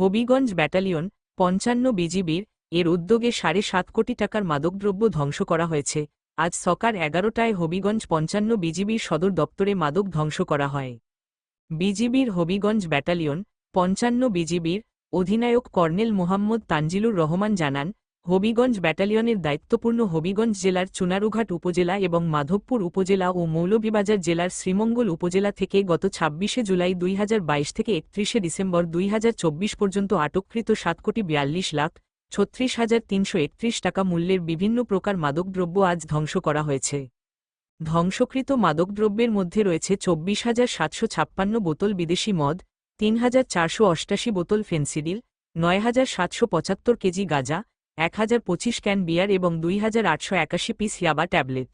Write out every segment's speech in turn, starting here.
Habiganj battalion পঞ্চান্ন বিজিবির এর উদ্যোগে সাড়ে সাত কোটি টাকার মাদকদ্রব্য ধ্বংস করা হয়েছে। আজ সকাল এগারোটায় হবিগঞ্জ পঞ্চান্ন বিজিবির সদর দপ্তরে মাদক ধ্বংস করা হয়। বিজিবির হবিগঞ্জ ব্যাটালিয়ন পঞ্চান্ন বিজিবির অধিনায়ক কর্নেল মোহাম্মদ তানজিলুর রহমান জানান হবিগঞ্জ ব্যাটালিয়নের দায়িত্বপূর্ণ হবিগঞ্জ জেলার চুনারুঘাট উপজেলা এবং মাধবপুর উপজেলা ও মৌলভীবাজার জেলার শ্রীমঙ্গল উপজেলা থেকে গত ছাব্বিশে জুলাই দুই হাজার বাইশ থেকে একত্রিশে ডিসেম্বর দুই হাজার চব্বিশ পর্যন্ত আটককৃত সাত কোটি বিয়াল্লিশ লাখ ছত্রিশ হাজার তিনশো একত্রিশ টাকা মূল্যের বিভিন্ন প্রকার মাদকদ্রব্য আজ ধ্বংস করা হয়েছে। ধ্বংসকৃত মাদকদ্রব্যের মধ্যে রয়েছে চব্বিশ হাজার সাতশো ছাপ্পান্ন বোতল বিদেশি মদ, তিন হাজার চারশো অষ্টাশি বোতল ফেন্সিডিল, নয় হাজার সাতশো পঁচাত্তর কেজি গাঁজা এক হাজার পঁচিশ ক্যান বিয়ার এবং দুই হাজার আটশো একাশি পিস ইয়াবা ট্যাবলেট।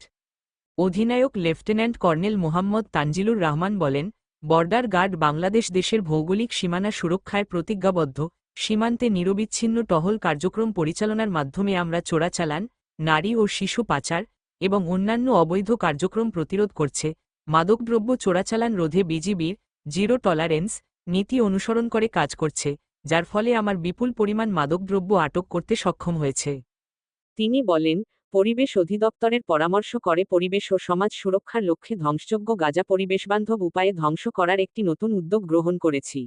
অধিনায়ক লেফটেন্যান্ট কর্নেল মোহাম্মদ তানজিলুর রহমান বলেন, বর্ডার গার্ড বাংলাদেশ দেশের ভৌগোলিক সীমানা সুরক্ষায় প্রতিজ্ঞাবদ্ধ, সীমান্তে নিরবিচ্ছিন্ন টহল কার্যক্রম পরিচালনার মাধ্যমে আমরা চোরাচালান, নারী ও শিশু পাচার এবং অন্যান্য অবৈধ কার্যক্রম প্রতিরোধ করছে, মাদকদ্রব্য চোরাচালান রোধে বিজিবির জিরো টলারেন্স নীতি অনুসরণ করে কাজ করছে যার ফলে আমার বিপুল পরিমাণ মাদকদ্রব্য আটক করতে সক্ষম হয়েছে। তিনি বলেন, পরিবেশ অধিদপ্তরের পরামর্শ করে পরিবেশ ও সমাজ সুরক্ষার লক্ষ্যে ধ্বংসযোগ্য গাজা পরিবেশবান্ধব উপায়ে ধ্বংস করার একটি নতুন উদ্যোগ গ্রহণ করেছি।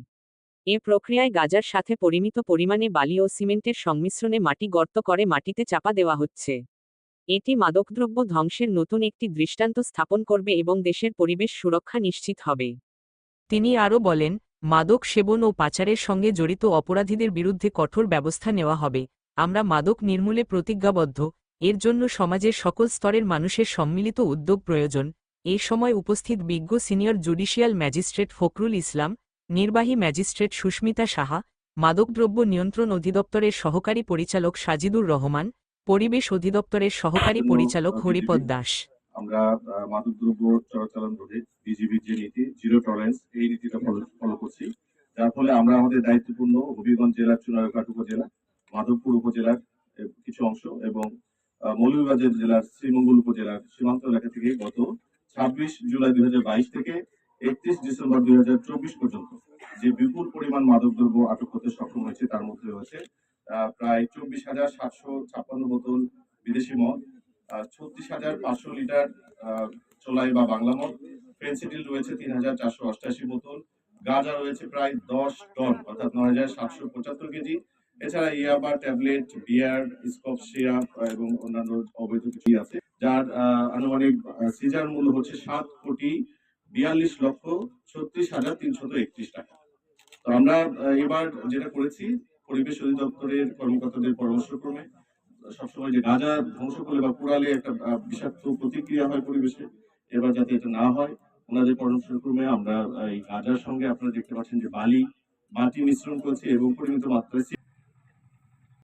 এ প্রক্রিয়ায় গাজার সাথে পরিমিত পরিমাণে বালি ও সিমেন্টের সংমিশ্রণে মাটি গর্ত করে মাটিতে চাপা দেওয়া হচ্ছে। এটি মাদকদ্রব্য ধ্বংসের নতুন একটি দৃষ্টান্ত স্থাপন করবে এবং দেশের পরিবেশ সুরক্ষা নিশ্চিত হবে। তিনি আরও বলেন মাদক সেবন ও পাচারের সঙ্গে জড়িত অপরাধীদের বিরুদ্ধে কঠোর ব্যবস্থা নেওয়া হবে। আমরা মাদক নির্মূলে প্রতিজ্ঞাবদ্ধ। এর জন্য সমাজের সকল স্তরের মানুষের সম্মিলিত উদ্যোগ প্রয়োজন। এ সময় উপস্থিত বিজ্ঞ senior judicial magistrate Fakhrul Islam নির্বাহী ম্যাজিস্ট্রেট সুস্মিতা সাহা মাদকদ্রব্য নিয়ন্ত্রণ অধিদপ্তরের সহকারী পরিচালক সাজিদুর রহমান পরিবেশ অধিদপ্তরের সহকারী পরিচালক হরিপদ দাস। আমরা মাদকদ্রব্য চোরাচালান রোধে বিজিবির যে নীতি জিরো টলারেন্স এই নীতিটা ফলো করছি। যার ফলে আমরা আমাদের দায়িত্বপূর্ণ হবিগঞ্জ জেলার চুনারঘাট উপজেলা, মাধবপুর উপজেলার কিছু অংশ এবং মৌলভীবাজার জেলার, শ্রীমঙ্গল উপজেলার সীমান্ত এলাকা থেকে গত ছাব্বিশ জুলাই দুই হাজার বাইশ থেকে একত্রিশ ডিসেম্বর দুই হাজার চব্বিশ পর্যন্ত যে বিপুল পরিমাণ মাদকদ্রব্য আটক করতে সক্ষম হয়েছে, তার মধ্যে রয়েছে প্রায় চব্বিশ হাজার সাতশো ছাপ্পান্ন বোতল বিদেশি মদ ছত্রিশ হাজার পাঁচশো লিটার চোলাই বা বাংলা মদ ফেন্সিডিল রয়েছে তিন হাজার চারশো অষ্টাশি বোতল। গাঁজা রয়েছে প্রায় দশ টন, অর্থাৎ নয় হাজার সাতশো পঁচাত্তর কেজি। এছাড়া ইয়াবা ট্যাবলেট, বিয়ার, স্কপ সিরাপ এবং অন্যান্য অবৈধ কিছুই আছে। যার আনুমানিক সিজার মূল্য হচ্ছে সাত কোটি বিয়াল্লিশ লক্ষ ছত্রিশ হাজার তিনশত একত্রিশ টাকা। তো আমরা এবার যেটা করেছি, পরিবেশ অধিদপ্তরের কর্মকর্তাদের পরামর্শক্রমে সবসময় যে গাঁজা ধ্বংস করলে বা পোড়ালে একটা বিষাক্ত প্রতিক্রিয়া হয় পরিবেশে, এবার যাতে এটা না হয়, ওনাদের পরামর্শক্রমে আমরা এই গাঁজার সঙ্গে আপনারা দেখতে পাচ্ছেন যে বালি, মাটি মিশ্রণ করছে এবং পরিমিত মাত্রায়